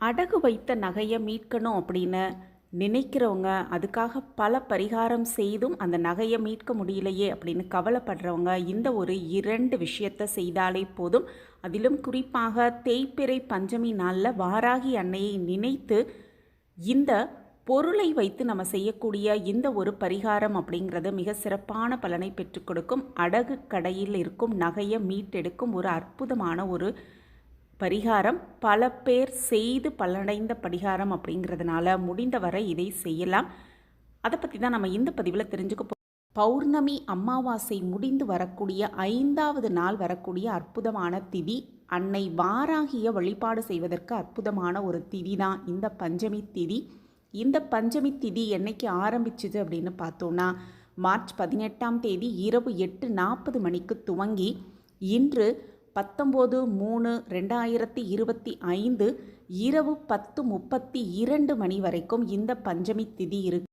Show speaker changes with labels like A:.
A: அடகு வைத்த நகையை மீட்கணும் அப்படின்னு நினைக்கிறவங்க அதுக்காக பல பரிகாரம் செய்தும் அந்த நகையை மீட்க முடியலையே அப்படின்னு கவலைப்படுறவங்க இந்த ஒரு இரண்டு விஷயத்தை செய்தாலே போதும். அதிலும் குறிப்பாக தேய்பிறை பஞ்சமி நாளில் வாராகி அன்னையை நினைத்து இந்த பொருளை வைத்து நம்ம செய்யக்கூடிய இந்த ஒரு பரிகாரம் அப்படிங்கிறது மிக சிறப்பான பலனை பெற்றுக் கொடுக்கும். அடகு கடையில் இருக்கும் நகையை மீட்டெடுக்கும் ஒரு அற்புதமான ஒரு பரிகாரம் பல பேர் செய்து பலனடைந்த பரிகாரம் அப்படிங்கிறதுனால முடிந்தவரை இதை செய்யலாம். அதை பற்றி தான் நம்ம இந்த பதிவில் தெரிஞ்சுக்க போ பௌர்ணமி அமாவாசை முடிந்து வரக்கூடிய ஐந்தாவது நாள் வரக்கூடிய அற்புதமான திதி அன்னை வாராகிய வழிபாடு செய்வதற்கு அற்புதமான ஒரு திதி தான் இந்த பஞ்சமி திதி. இந்த பஞ்சமி திதி என்னைக்கு ஆரம்பிச்சுது அப்படின்னு பார்த்தோன்னா மார்ச் பதினெட்டாம் தேதி இரவு எட்டு நாற்பது மணிக்கு துவங்கி இன்று பத்தொம்போது மூணு ரெண்டாயிரத்தி இருபத்தி ஐந்து இரவு பத்து முப்பத்தி இரண்டு மணி வரைக்கும் இந்த பஞ்சமி திதி இருக்கு.